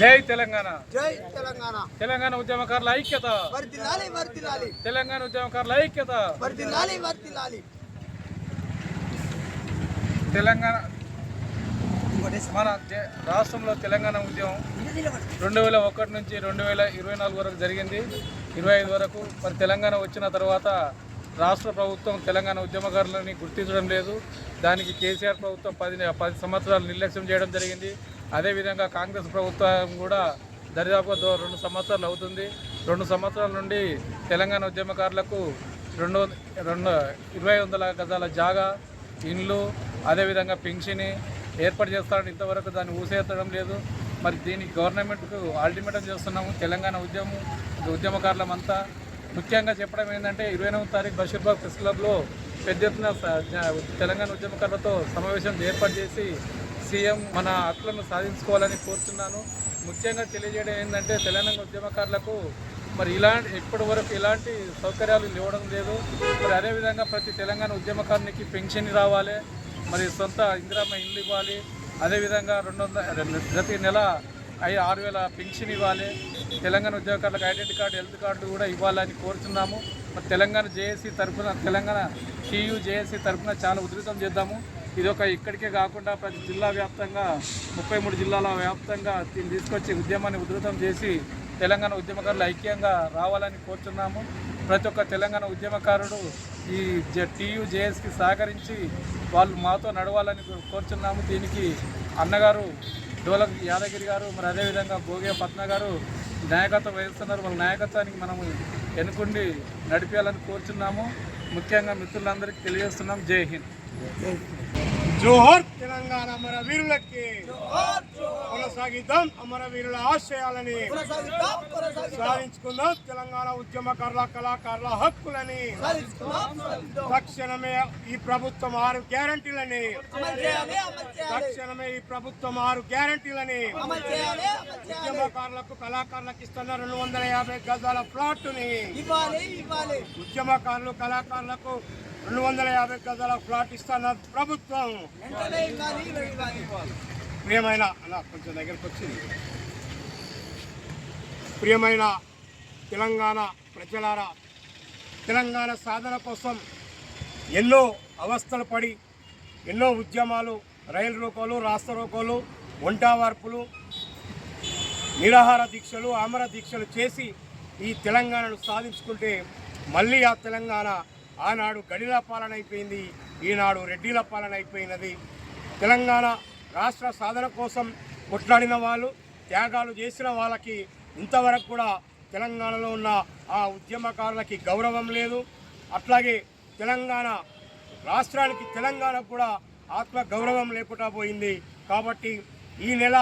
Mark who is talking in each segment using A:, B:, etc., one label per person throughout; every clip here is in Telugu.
A: జై తెలంగాణ.
B: జై తెలంగాణ.
A: తెలంగాణ ఉద్యమకారుల ఐక్యత. తెలంగాణ ఉద్యమకారుల ఐక్యత. తెలంగాణ మన రాష్ట్రంలో తెలంగాణ ఉద్యమం రెండు వేల ఒకటి నుంచి రెండు వేల ఇరవై నాలుగు వరకు జరిగింది. ఇరవై ఐదు వరకు మరి తెలంగాణ వచ్చిన తర్వాత రాష్ట్ర ప్రభుత్వం తెలంగాణ ఉద్యమకారులని గుర్తించడం లేదు. దానికి కేసీఆర్ ప్రభుత్వం పది పది సంవత్సరాలు నిర్లక్ష్యం చేయడం జరిగింది. అదేవిధంగా కాంగ్రెస్ ప్రభుత్వం కూడా దరిదాపు రెండు సంవత్సరాలు అవుతుంది. రెండు సంవత్సరాల నుండి తెలంగాణ ఉద్యమకారులకు రెండు రెండు ఇరవై వందల గజాల జాగా ఇండ్లు అదేవిధంగా పెన్షన్ ఏర్పాటు చేస్తారని ఇంతవరకు దాన్ని ఊసేత్తడం లేదు. మరి దీనికి గవర్నమెంట్కు అల్టిమేటం చేస్తున్నాము. తెలంగాణ ఉద్యమం ఉద్యమకారులమంతా. ముఖ్యంగా చెప్పడం ఏంటంటే ఇరవై ఎనిమిది తారీఖు బషీర్బాగ్ ప్రెస్ క్లబ్లో పెద్ద ఎత్తున తెలంగాణ ఉద్యమకారులతో సమావేశం ఏర్పాటు చేసి సీఎం మన హక్కులను సాధించుకోవాలని కోరుతున్నాను. ముఖ్యంగా తెలియజేయడం ఏంటంటే తెలంగాణ ఉద్యమకారులకు మరి ఇలాంటి ఇప్పటి వరకు ఇలాంటి సౌకర్యాలు ఇవ్వడం లేదు. మరి అదేవిధంగా ప్రతి తెలంగాణ ఉద్యమకారునికి పెన్షన్ రావాలి మరి సొంత ఇందిరామ ఇల్లు ఇవ్వాలి. అదేవిధంగా రెండు వందల ప్రతి నెల ఐదు ఆరు వేల పెన్షన్ ఇవ్వాలి. తెలంగాణ ఉద్యోగకారులకు ఐడెంటి కార్డు హెల్త్ కార్డు కూడా ఇవ్వాలని కోరుతున్నాము. మరి తెలంగాణ జేఏసీ తరఫున తెలంగాణ టీయూ జేఏసీ తరఫున చాలా ఉధృతం చేద్దాము. ఇది ఒక ఇక్కడికే కాకుండా ప్రతి జిల్లా వ్యాప్తంగా ముప్పై మూడు జిల్లాల వ్యాప్తంగా దీన్ని తీసుకొచ్చి ఉద్యమాన్ని ఉధృతం చేసి తెలంగాణ ఉద్యమకారులు ఐక్యంగా రావాలని కోరుతున్నాము ప్రతి ఒక్క తెలంగాణ ఉద్యమకారుడు ఈ టీయు జేఎస్కి సహకరించి వాళ్ళు మాతో నడవాలని కో- కోరుచున్నాము. దీనికి అన్నగారు డోలక్ యాదగిరి గారు మరి అదేవిధంగా భోగే పద్మ గారు నాయకత్వం వహిస్తున్నారు. వాళ్ళ నాయకత్వానికి మనము ఎన్నుకుండి నడిపేయాలని కోరుచున్నాము. ముఖ్యంగా మిత్రులందరికీ తెలియజేస్తున్నాం. జై హింద్.
C: జోహర్ తెలంగాణ అమర వీరులకి. కొనసాగిద్దాం అమర వీరుల ఆశయాలని. సాధించుకుందాం తెలంగాణ ఉద్యమకారుల కళాకారుల హక్కులని. తక్షణమే ఈ ప్రభుత్వం ఆరు గ్యారంటీలని. తక్షణమే ఈ ప్రభుత్వం ఆరు గ్యారంటీలని. ఉద్యమకారులకు కళాకారులకు ఇస్తున్న రెండు వందల యాభై గజాల ప్లాట్ని ఉద్యమకారులు కళాకారులకు రెండు వందల యాభై గజాల ప్లాట్ ఇస్తున్న ప్రభుత్వం. ప్రియమైన అన్న కొంచెం దగ్గరకు వచ్చింది. ప్రియమైన తెలంగాణ ప్రజలారా తెలంగాణ సాధన కోసం ఎన్నో అవస్థలు పడి ఎన్నో ఉద్యమాలు రైలు రోకోలు రాష్ట్ర రోకోలు వంటా వార్పులు నిరాహార దీక్షలు ఆమర దీక్షలు చేసి ఈ తెలంగాణను సాధించుకుంటే మళ్ళీ ఆ తెలంగాణ ఆనాడు గడిల పాలన అయిపోయింది ఈనాడు రెడ్డిల పాలన అయిపోయినది. తెలంగాణ రాష్ట్ర సాధన కోసం కొట్లాడిన వాళ్ళు త్యాగాలు చేసిన వాళ్ళకి ఇంతవరకు కూడా తెలంగాణలో ఉన్న ఆ ఉద్యమకారులకి గౌరవం లేదు. అట్లాగే తెలంగాణ రాష్ట్రానికి తెలంగాణకు కూడా ఆత్మ గౌరవం లేకుండా పోయింది. కాబట్టి ఈ నెల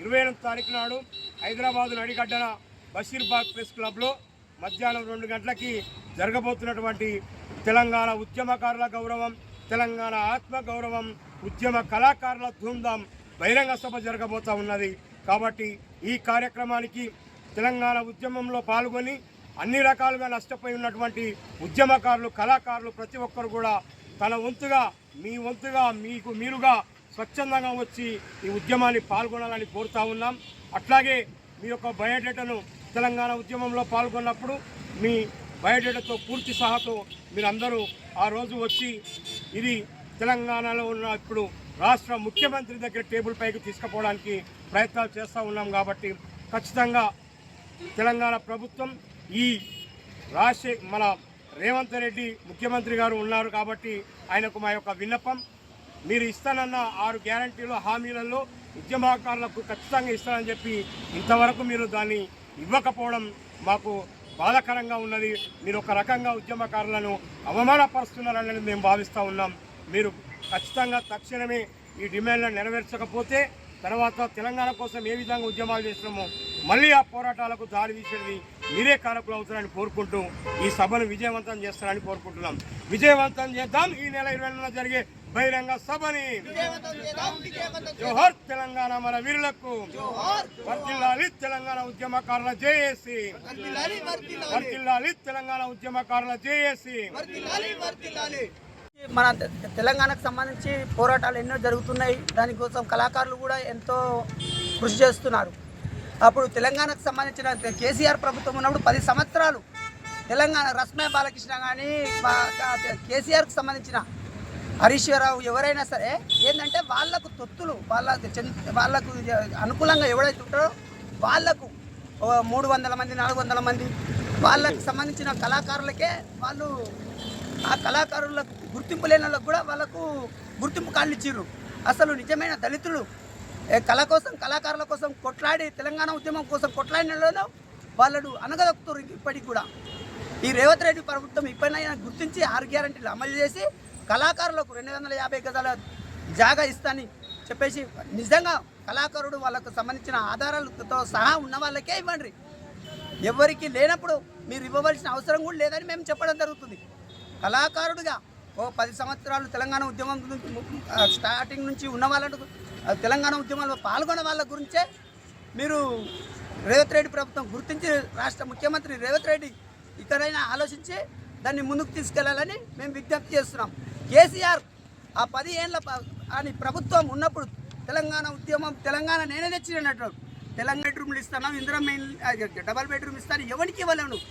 C: ఇరవై ఎనిమిది తారీఖు నాడు హైదరాబాదు నడిగడ్డన బషీర్బాగ్ ప్రెస్ క్లబ్లో మధ్యాహ్నం రెండు గంటలకి జరగబోతున్నటువంటి తెలంగాణ ఉద్యమకారుల గౌరవం తెలంగాణ ఆత్మ గౌరవం ఉద్యమ కళాకారుల ధూమ్ధాం బహిరంగ సభ జరగబోతా ఉన్నది. కాబట్టి ఈ కార్యక్రమానికి తెలంగాణ ఉద్యమంలో పాల్గొని అన్ని రకాలుగా నష్టపోయి ఉన్నటువంటి ఉద్యమకారులు కళాకారులు ప్రతి ఒక్కరు కూడా తన వంతుగా మీ వంతుగా మీకు మీరుగా స్వచ్ఛందంగా వచ్చి ఈ ఉద్యమాన్ని పాల్గొనాలని కోరుతా ఉన్నాం. అట్లాగే మీ యొక్క బయోడేటాను తెలంగాణ ఉద్యమంలో పాల్గొన్నప్పుడు మీ బయోడేటాతో పూర్తి సహాతో మీరందరూ ఆ రోజు వచ్చి ఇది తెలంగాణలో ఉన్న ఇప్పుడు రాష్ట్ర ముఖ్యమంత్రి దగ్గర టేబుల్ పైకి తీసుకుపోవడానికి ప్రయత్నాలు చేస్తూ ఉన్నాం కాబట్టి ఖచ్చితంగా తెలంగాణ ప్రభుత్వం ఈ రాజశే మన రేవంత్ రెడ్డి ముఖ్యమంత్రి గారు ఉన్నారు కాబట్టి ఆయనకు మా యొక్క విన్నపం. మీరు ఇస్తానన్న ఆరు గ్యారంటీలు హామీలలో ఉద్యమకారులకు ఖచ్చితంగా ఇస్తానని చెప్పి ఇంతవరకు మీరు దాన్ని ఇవ్వకపోవడం మాకు బాధాకరంగా ఉన్నది. మీరు ఒక రకంగా ఉద్యమకారులను అవమానపరుస్తున్నారని మేము భావిస్తూ ఉన్నాం. మీరు ఖచ్చితంగా తక్షణమే ఈ డిమాండ్లను నెరవేర్చకపోతే తర్వాత తెలంగాణ కోసం ఏ విధంగా ఉద్యమాలు చేసినామో మళ్ళీ ఆ పోరాటాలకు దారి తీసేది మీరే కారకులు అవుతారని కోరుకుంటూ ఈ సభను విజయవంతం చేస్తారని కోరుకుంటున్నాం. విజయవంతం చేద్దాం. ఈ నెల ఇరవై జరిగే బహిరంగ సభని. జోహర్ తెలంగాణ మన వీరులకు.
B: జోహార్
C: వర్తిల్లాలి తెలంగాణ ఉద్యమకారుల జేఏసి. వర్తిల్లాలి తెలంగాణ ఉద్యమకారుల జేఏసి.
B: మన తెలంగాణకు సంబంధించి పోరాటాలు ఎన్నో జరుగుతున్నాయి. దానికోసం కళాకారులు కూడా ఎంతో కృషి చేస్తున్నారు. అప్పుడు తెలంగాణకు సంబంధించిన కేసీఆర్ ప్రభుత్వం ఉన్నప్పుడు పది సంవత్సరాలు తెలంగాణ రస్మే బాలకృష్ణ కానీ కేసీఆర్కి సంబంధించిన హరీశ్వరరావు ఎవరైనా సరే ఏంటంటే వాళ్ళకు తొత్తులు వాళ్ళ వాళ్ళకు అనుకూలంగా ఎవరైతే ఉంటారో వాళ్ళకు మూడు వందల మంది నాలుగు వందల మంది వాళ్ళకి సంబంధించిన కళాకారులకే వాళ్ళు ఆ కళాకారులకు గుర్తింపు లేని వాళ్ళకు కూడా వాళ్ళకు గుర్తింపు కార్డులు ఇచ్చిర్రు. అసలు నిజమైన దళితులు కళ కోసం కళాకారుల కోసం కొట్లాడి తెలంగాణ ఉద్యమం కోసం కొట్లాడిన వాళ్ళు అనగదొక్కుతారు ఇప్పటికి కూడా. ఈ రేవంత్ రెడ్డి ప్రభుత్వం ఇప్పటినైనా గుర్తించి ఆరు గ్యారంటీలు అమలు చేసి కళాకారులకు రెండు వందల యాభై గజాల జాగా ఇస్తాని చెప్పేసి నిజంగా కళాకారుడు వాళ్ళకు సంబంధించిన ఆధారాలతో సహా ఉన్న వాళ్ళకే ఇవ్వండి. ఎవరికి లేనప్పుడు మీరు ఇవ్వవలసిన అవసరం కూడా లేదని మేము చెప్పడం జరుగుతుంది. కళాకారుడుగా ఓ పది సంవత్సరాలు తెలంగాణ ఉద్యమం గురించి స్టార్టింగ్ నుంచి ఉన్న వాళ్ళకు తెలంగాణ ఉద్యమంలో పాల్గొన్న వాళ్ళ గురించే మీరు రేవంత్ రెడ్డి ప్రభుత్వం గుర్తించి రాష్ట్ర ముఖ్యమంత్రి రేవంత్ రెడ్డి ఇక్కడైనా ఆలోచించి దాన్ని ముందుకు తీసుకెళ్ళాలని మేము విజ్ఞప్తి చేస్తున్నాం. కేసీఆర్ ఆ పది ఏళ్ళ అని ప్రభుత్వం ఉన్నప్పుడు తెలంగాణ ఉద్యమం తెలంగాణ నేనే తెచ్చినట్టు తెలంగాణ బెడ్రూమ్లు ఇస్తాను ఇందిరా మెయిన్ డబల్ బెడ్రూమ్ ఇస్తాను ఎవరికి ఇవ్వలేవు నువ్వు?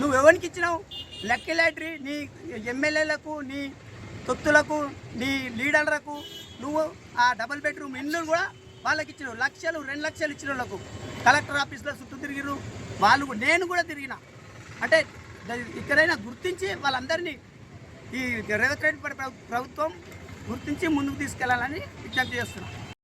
B: నువ్వు ఎవరికి ఇచ్చినావు? లెక్కలేటరీ నీ ఎమ్మెల్యేలకు నీ తొత్తులకు నీ లీడర్లకు నువ్వు ఆ డబుల్ బెడ్రూమ్ ఇల్లు కూడా వాళ్ళకి ఇచ్చిన లక్షలు రెండు లక్షలు ఇచ్చిన వాళ్ళకు. కలెక్టర్ ఆఫీస్లో చుట్టూ తిరిగిరు వాళ్ళు నేను కూడా తిరిగిన. అంటే ఇక్కడైనా గుర్తించి వాళ్ళందరినీ ఈ రేవంత్ రెడ్డి ప్రభుత్వం గుర్తించి ముందుకు తీసుకెళ్ళాలని విజ్ఞప్తి చేస్తున్నాం.